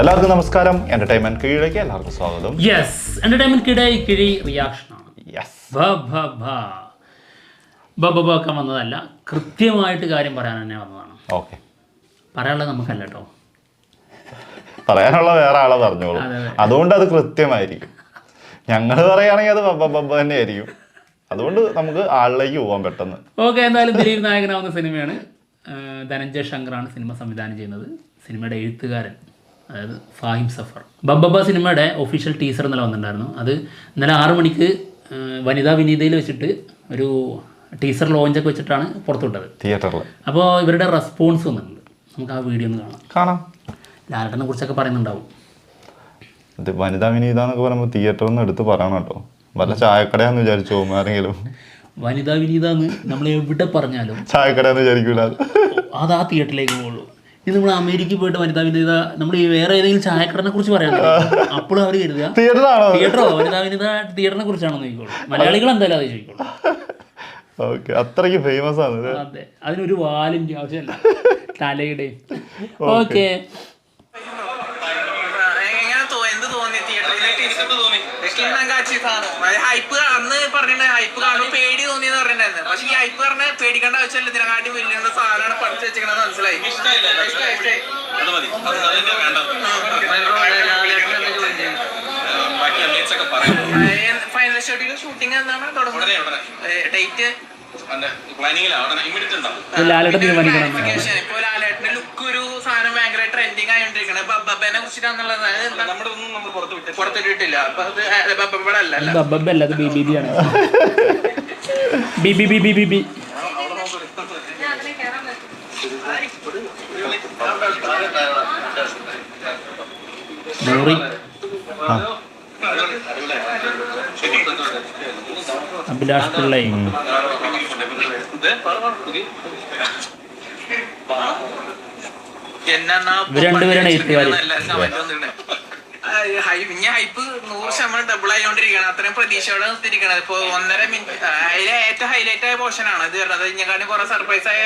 എല്ലാവർക്കും നമസ്കാരം. എന്റർടൈൻമെന്റ് കീഴിലേക്ക് എല്ലാവർക്കും സ്വാഗതം. യെസ് എന്റർടൈൻമെന്റ് കിട കിഴി റിയാക്ഷനാണ്. യെസ് ഭ ഒക്കെ വന്നതല്ല കൃത്യമായിട്ട് കാര്യം പറയാൻ തന്നെ വന്നതാണ്. ഓക്കെ പറയാനുള്ളത് നമുക്കല്ല കേട്ടോ. പറയാനുള്ള വേറെ ആളെ പറഞ്ഞോളൂ. അതെ, അതെ. അതുകൊണ്ട് അത് കൃത്യമായിരിക്കും. ഞങ്ങൾ പറയുകയാണെങ്കിൽ അത് ബബ്ബ ബബ്ബ തന്നെ ആയിരിക്കും അതുകൊണ്ട് നമുക്ക് ആളിലേക്ക് പോകാൻ പെട്ടെന്ന്. ഓക്കെ എന്തായാലും ദിലീപ് നായകനാവുന്ന സിനിമയാണ്. ധനഞ്ജയ് ശങ്കറാണ് സിനിമ സംവിധാനം ചെയ്യുന്നത്. സിനിമയുടെ എഴുത്തുകാരൻ. അതായത് ഫാഹിം സഫർ. ബബ്ബബ സിനിമയുടെ ഒഫീഷ്യൽ ടീസർ ഇന്നലെ വന്നിട്ടുണ്ടായിരുന്നു. അത് ഇന്നലെ ആറു മണിക്ക് വനിതാ വിനീതയിൽ വെച്ചിട്ട് ഒരു ടീസർ ലോഞ്ചൊക്കെ വെച്ചിട്ടാണ് പുറത്തുവിട്ടത്. തിയേറ്ററിൽ അപ്പോൾ ഇവരുടെ റെസ്പോൺസ് വന്നിട്ടുണ്ട്. നമുക്ക് ആ വീഡിയോ ഒന്ന് കാണാം. കാണാം. ലാലട്ടനെ കുറിച്ചൊക്കെ പറയുന്നുണ്ടാവും. ഇത് വനിതാ വിനീത എന്നൊക്കെ പറയുമ്പോൾ തിയേറ്ററിൽ നിന്ന് എടുത്ത് പറയണം കേട്ടോ. വല്ല ചായക്കടയാന്ന് വിചാരിച്ചു പോകും ആരെങ്കിലും? വനിതാ വിനീത എന്ന് നമ്മൾ എവിടെ പറഞ്ഞാലും ചായക്കടയാന്ന് വിചാരിക്കൂല. അത് ആ തിയേറ്ററിലേക്ക് പോകുള്ളൂ. ഇത് നമ്മൾ അമേരിക്കയിൽ പോയിട്ട് വനിതാ വിനീത നമ്മൾ ഈ വേറെ ഏതെങ്കിലും ചായക്കടനെ കുറിച്ച് പറയാൻ അപ്പോഴും അവർ കരുതുക തിയേറ്ററാണോ? തിയേറ്ററോ? വനിതാ വിനീത തിയേറ്ററിനെ കുറിച്ചാണോ ചോദിക്കോളൂ മലയാളികൾ എന്തായാലും അത് ചോദിക്കോളൂ ഓക്കെ അത്രയ്ക്ക് ഫേമസ് ആണ് അതെ. അതിനൊരു വാലും ആവശ്യമില്ല. തലയുടെയും ഓക്കെ. എങ്ങനെ തോ- എന്ത് തോന്നി തിയേറ്ററിൽ ഹൈപ്പ് അന്ന് പറഞ്ഞിട്ട് ഹൈപ്പ് കാണുമ്പോൾ തോന്നിയെന്ന് പക്ഷെ ഈ അയപ്പ് പറഞ്ഞ പേടിക്കേണ്ട ആവശ്യമില്ല. ഇതിനെക്കാട്ടി വലിയ സാധനമാണ് പഠിച്ചു വെച്ചിരിക്കണത്. മനസ്സിലായി? ഫൈനൽ ഷെഡ്യൂൾ ഷൂട്ടിംഗ് എന്നാണ് ഉടനെ തുടങ്ങുന്നത് ഡേറ്റ്? ലുക്ക് ഒരു സാധനം ഭയങ്കര ട്രെൻഡിങ് ആയോണ്ടിരിക്കണേ ബബ്ബനെ കുറിച്ചിട്ടാന്നുള്ളത്. അത് അപ്പൊ ബബ്ബ അല്ല ബബ്ബല്ല അത് ബി ബി ബി ആണ്. B B B B B B. Noori Abhilash പിള്ളയും ഇവർ രണ്ടുപേരാണ് എഴുത്തുകാര്. ഇനി ഹൈപ്പ് നൂറ് ശതമാനം ഡബിൾ ആയിക്കൊണ്ടിരിക്കണം അത്രയും പ്രതീക്ഷയോടെ നിർത്തിയിരിക്കണം. ഇപ്പൊ ഒന്നര മിനിറ്റ് അതിലെ ഏറ്റവും ഹൈലൈറ്റ് ആയ പോർഷൻ ആണ്. ഇത് വരുന്നത് ഇതിനെക്കാട്ടും കുറെ സർപ്രൈസ് ആയ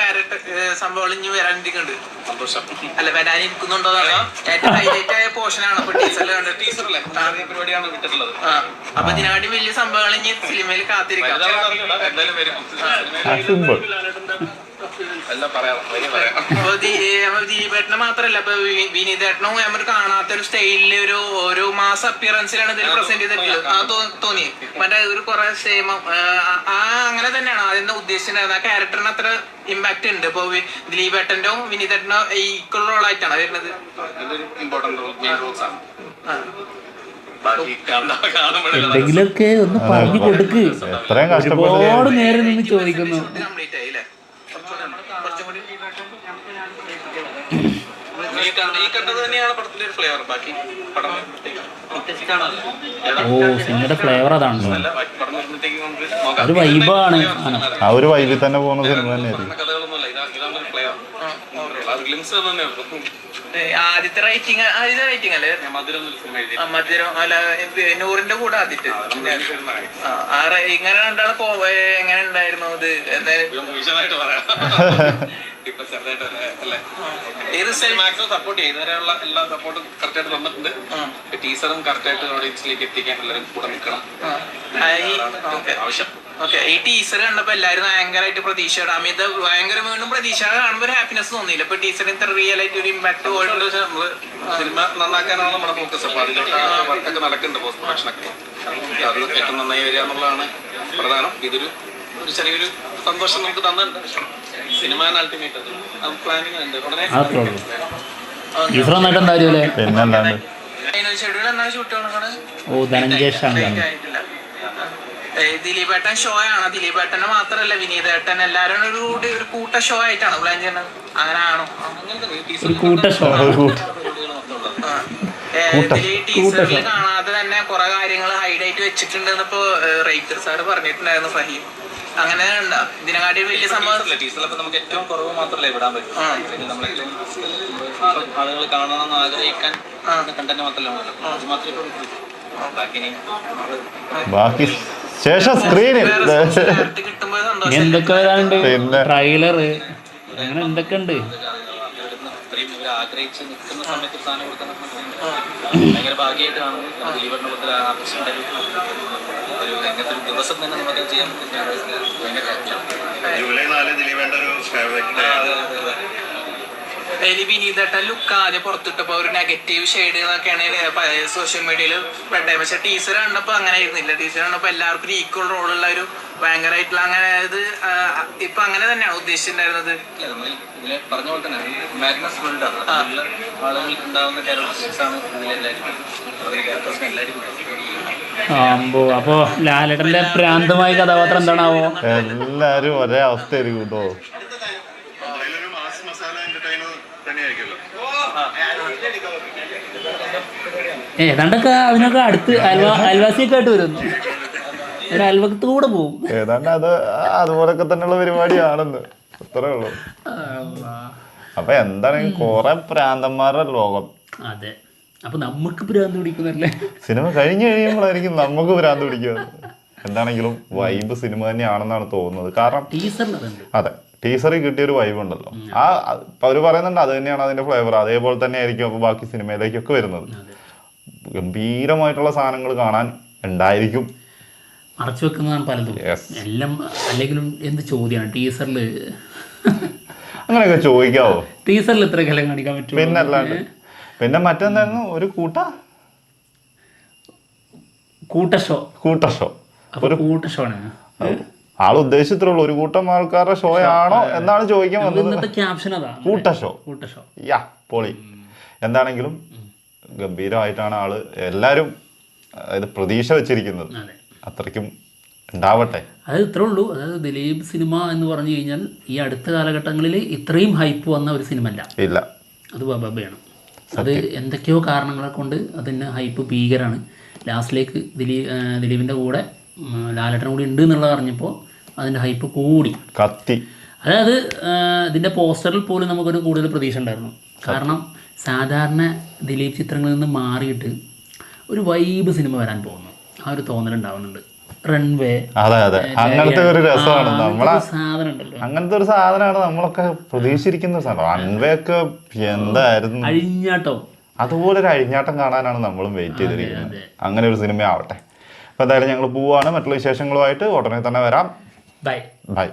സംഭവങ്ങൾ ഇനി വരാനിരിക്കുന്നുണ്ട് അല്ല അല്ല വരാനിരിക്കുന്നുണ്ടോ ഏറ്റവും ഹൈലൈറ്റ് ആയ പോർഷൻ ആണ്. ഇപ്പൊ ടീച്ചറിൽ കണ്ടത് ടീച്ചറല്ലേ പരിപാടിയാണ് വിട്ടിട്ടുള്ളത് അപ്പൊ ഇതിനെക്കാട്ടി വലിയ സംഭവങ്ങൾ ഇനി സിനിമയിൽ കാത്തിരിക്കാം. അപ്പൊ ദീപേട്ടനെ മാത്രല്ല ഇപ്പൊ വിനീതേട്ടനും നമ്മൾ കാണാത്ത ഒരു സ്റ്റൈലിൽ ഒരു ഒരു മാസ അപ്പിയറൻസിലാണ് ഇതിൽ പ്രസന്റ് ചെയ്തിട്ടുള്ളത്. ആ തോന്നി മറ്റേ ഒരു കുറെ സെയിം ആ അങ്ങനെ തന്നെയാണ്. അതിന്റെ ഉദ്ദേശിച്ചിട്ടുണ്ടായിരുന്നത് ആ ക്യാരക്ടറിന് അത്ര ഇമ്പാക്ട് ഉണ്ട്. ഇപ്പൊ ദിലീപേട്ടന്റെ വിനീതേട്ടനോ ഈക്വൽ റോൾ ആയിട്ടാണ് വരുന്നത്? എന്തെങ്കിലൊക്കെ ഇമ്പോർട്ടന്റ് റോൾ മെയിൻ റോൾസ് ആണ്. ബാക്കി കാണുന്ന- കാണുമ്പോഴേ എന്തെങ്കിലുമൊക്കെ ഒന്ന് പറഞ്ഞു കൊടുക്ക്. ഒരുപാട് നേരം നിന്ന് ചോദിക്കുന്നു കംപ്ലീറ്റ് ആയില്ലേ കുറച്ചും കൂടി ഈ കണ്ട- ഈ കണ്ടത് തന്നെയാണ് പടത്തിന്റെ ഒരു ഫ്ലേവർ ബാക്കി പടം ഓ സിനിമയുടെ ഫ്ലേവർ അതാണ്. ഒരു വൈബാണ് ആണ്. ആ ഒരു വൈബിൽ തന്നെ പോകുന്ന സിനിമ തന്നെയായിരിക്കും. കഥകളൊന്നുമല്ല. ഇതാ ഫ്ലേവർ അത് ഗ്ലിംസ് തന്നെ ഉള്ളൂ. ഏ, ആദ്യത്തെ റൈറ്റിംഗ് ആദ്യത്തെ റൈറ്റിംഗ് അല്ലേ മധുരം അല്ല നൂറിന്റെ കൂടെ ആദ്യത്തെ. ഇങ്ങനെ രണ്ടാൾ എങ്ങനെ ഉണ്ടായിരുന്നു ഇത്? റിസൾട്ട് മാക്സിമം സപ്പോർട്ട് ചെയ്യും ഇതുവരെയുള്ള എല്ലാ സപ്പോർട്ടും കറക്റ്റ് ആയിട്ട് തന്നിട്ടുണ്ട്. ടീച്ചറും കറക്റ്റ് ആയിട്ട് ഓഡിയൻസിലേക്ക് എത്തിക്കാൻ എല്ലാവരും കൂടെ നിൽക്കണം. ആവശ്യം? ഓക്കെ. ഈ ടീച്ചർ കണ്ടപ്പോ എല്ലാരും ഭയങ്കരമായിട്ട് പ്രതീക്ഷയുടെ അമിത ഭയങ്കര വീണ്ടും പ്രതീക്ഷ കാണുമ്പോൾ ഹാപ്പിനെസ് തോന്നിയില്ല. ഇപ്പൊ ടീച്ചറിന് ഇത്ര റിയൽ ആയിട്ട് ഒരു ഇമ്പാക്ട് പക്ഷേ നമ്മൾ സിനിമ നന്നാക്കാനാണ് നമ്മുടെ ഫോക്കസ് അപ്പൊ അതിലോട്ട് വർക്കൊക്കെ നടക്കുന്നുണ്ട് പോസ്റ്റ് പ്രൊഡക്ഷൻ ഒക്കെ. അത് ഏറ്റവും നന്നായി വരിക എന്നുള്ളതാണ് പ്രധാനം. ഇതൊരു ഒരു ചെറിയൊരു സന്തോഷം നമുക്ക് തന്നിട്ടുണ്ട് സിനിമ അൾട്ടിമേറ്റ് പ്ലാനിങ് ഉണ്ട്. ഉടനെ ഓ ദിലീപേട്ടൻ ഷോ ആണ്. ദിലീപേട്ടനെ മാത്രല്ല വിനീതേട്ടൻ എല്ലാരും ഒരു കൂടി ഒരു കൂട്ട ഷോ ആയിട്ടാണ് പ്ലാൻ ചെയ്യുന്നത്. അങ്ങനെ ആണോ? അങ്ങനെ കാണാതെ തന്നെ കുറെ കാര്യങ്ങൾ ഹൈലൈറ്റ് വെച്ചിട്ടുണ്ടെന്ന് ഇപ്പൊ റൈറ്റർ സാറ് പറഞ്ഞിട്ടുണ്ടായിരുന്നു ഫഹീം. അങ്ങനെ ഉണ്ടോ ഇതിനെക്കാട്ടി വലിയ സംഭവം ടീച്ചറിലൊക്കെ നമുക്ക് ഏറ്റവും കുറവ് മാത്രമല്ലേ വിടാൻ പറ്റൂ. പിന്നെ നമ്മൾ ഏറ്റവും ആളുകൾ കാണണമെന്ന് ആഗ്രഹിക്കാൻ കണ്ടന്റ് മാത്രമല്ല അത് മാത്രമേ ഉള്ളൂ. ബാക്കി ഇനി ബാക്കി ശേഷം സ്ക്രീനിൽ എന്തൊക്കെ വരാനുണ്ട്. ട്രailer അങ്ങനെ എന്തൊക്കെ ഉണ്ട് ആഗ്രഹിച്ച് നിൽക്കുന്ന സമയത്ത് സ്ഥാനം കൊടുക്കാൻ ഭയങ്കര ഭാഗ്യമായിട്ടാണ് ദിലീപറിനെ ഒരു ആർട്ടിസ്റ്റിന്റെ ഒരു അങ്ങനത്തെ ഒരു ദിവസം തന്നെ നമുക്ക് ചെയ്യാൻ പറ്റുന്ന ലുക്ക് ആദ്യം പുറത്തിട്ടപ്പോ ഒരു നെഗറ്റീവ് ഷെയ്ഡ് എന്നൊക്കെയാണ് സോഷ്യൽ മീഡിയയിൽ പക്ഷെ ടീച്ചർ കണ്ടപ്പോ അങ്ങനെ ആയിരുന്നില്ല ടീച്ചർ കണ്ടപ്പോ എല്ലാവർക്കും ഈക്വൽ റോളുള്ള ഒരു ഭയങ്കരമായിട്ടുള്ള അങ്ങനെ ഇത് ഇപ്പൊ അങ്ങനെ തന്നെയാണ് ഉദ്ദേശിച്ചിട്ടുണ്ടായിരുന്നത്? അപ്പൊ ലാലടന്റെ ഇതിലെ പറഞ്ഞ പോലെ തന്നെ മാഗ്നസ് വേൾഡ് ആണ്. ആളുകൾക്ക് ആണ് പ്രാന്തമായ കഥാപാത്രം എന്താണാവോ? എല്ലാരും ഒരേ അവസ്ഥയായിരിക്കും കേട്ടോ. അതിലൊരു മാസ് മസാല എന്റർടൈനർ തന്നെയായിരിക്കുമല്ലോ ഏതാണ്ടൊക്കെ അതിനൊക്കെ അടുത്ത് അയൽവാ അയൽവാസിയൊക്കെ ആയിട്ട് വരുന്നു. ഒരു അയൽവക്കത്തൂടെ പോകും ഏതാണ്ട് അത് അതുപോലൊക്കെ തന്നെയുള്ള പരിപാടിയാണെന്ന്. അത്രേ ഉള്ളൂ. അപ്പൊ എന്താണെങ്കിൽ കുറെ പ്രാന്തന്മാരുടെ ലോകം. അതെ. അപ്പൊ നമുക്ക് ഭ്രാന്ത് പിടിക്കുന്നല്ലേ? സിനിമ കഴിഞ്ഞു കഴിയുമ്പോഴായിരിക്കും നമുക്ക് ഭ്രാന്ത് പിടിക്കുക. എന്താണെങ്കിലും വൈബ് സിനിമ തന്നെയാണെന്നാണ് തോന്നുന്നത്. കാരണം അതെ ടീസറിൽ കിട്ടിയ ഒരു വൈബ് ഉണ്ടല്ലോ. ആ അവർ പറയുന്നുണ്ട് അത് തന്നെയാണ് അതിന്റെ ഫ്ലേവർ അതേപോലെ തന്നെ ആയിരിക്കും അപ്പൊ ബാക്കി സിനിമയിലേക്കൊക്കെ വരുന്നത്. ഗംഭീരമായിട്ടുള്ള സാധനങ്ങൾ കാണാൻ ഉണ്ടായിരിക്കും. മറച്ചു വെക്കുന്നതാണ് പലതും. എല്ലാം അല്ലെങ്കിൽ എന്ത് ചോദ്യമാണ്? ടീസറിൽ അങ്ങനെയൊക്കെ ചോദിക്കാവോ? ടീസറിൽ ഇത്ര കലം കാണിക്കാൻ പറ്റും പിന്നെ പിന്നെ മറ്റെന്തായിരുന്നു? ഒരു കൂട്ട? കൂട്ട ഷോ കൂട്ട ഷോ. അപ്പൊ കൂട്ട ഷോ ആണ് ആൾ ഉദ്ദേശിച്ചിട്ടുള്ളൂ ഒരു കൂട്ടം ആൾക്കാരുടെ ഷോ ആണോ എന്നാണ് ചോദിക്കാൻ വന്നത്. കൂട്ട ഷോ കൂട്ട ഷോ. യാ പൊളി. എന്താണെങ്കിലും ഗംഭീരമായിട്ടാണ് ആൾ എല്ലാരും അതായത് പ്രതീക്ഷ വെച്ചിരിക്കുന്നത്. അത്രയ്ക്കും ഉണ്ടാവട്ടെ. അത് ഇത്രേ ഉള്ളൂ. അതായത് ദിലീപ് സിനിമ എന്ന് പറഞ്ഞു കഴിഞ്ഞാൽ ഈ അടുത്ത കാലഘട്ടങ്ങളിൽ ഇത്രയും ഹൈപ്പ് വന്ന ഒരു സിനിമ അല്ല ഇല്ല. അത് ബബയാണ്. അത് എന്തൊക്കെയോ കാരണങ്ങളെ കൊണ്ട് അതിന് ഹൈപ്പ് ഭീകരമാണ് ലാസ്റ്റിലേക്ക് ദിലീപ് ദിലീപിന്റെ കൂടെ ലാലേട്ടൻ കൂടി ഉണ്ട് എന്നുള്ളത് അറിഞ്ഞപ്പോൾ അതിന്റെ ഹൈപ്പ് കൂടി. കത്തി. അതായത് ഇതിന്റെ ഇതിന്റെ പോസ്റ്ററിൽ പോലും നമുക്കൊരു കൂടുതൽ പ്രതീക്ഷ ഉണ്ടായിരുന്നു. കാരണം സാധാരണ ദിലീപ് ചിത്രങ്ങളിൽ നിന്ന് മാറിയിട്ട് ഒരു വൈബ് സിനിമ വരാൻ പോകുന്നു. ആ ഒരു തോന്നലുണ്ടാവുന്നുണ്ട്. റൺവേ അതെ അതെ. അങ്ങനത്തെ ഒരു രസമാണ്. നമ്മളെ അങ്ങനത്തെ ഒരു സാധനമാണ് നമ്മളൊക്കെ പ്രതീക്ഷിച്ചിരിക്കുന്ന സാധനം. അൻവേ ഒക്കെ എന്തായിരുന്നു? അഴിഞ്ഞാട്ടോ. അതുപോലെ ഒരു അഴിഞ്ഞാട്ടം കാണാനാണ് നമ്മളും വെയിറ്റ് ചെയ്തിരിക്കുന്നത്. അങ്ങനെ ഒരു സിനിമ ആവട്ടെ അപ്പൊ എന്തായാലും ഞങ്ങൾ പോവാണ്. മറ്റുള്ള വിശേഷങ്ങളുമായിട്ട് ഉടനെ തന്നെ വരാം. Bye bye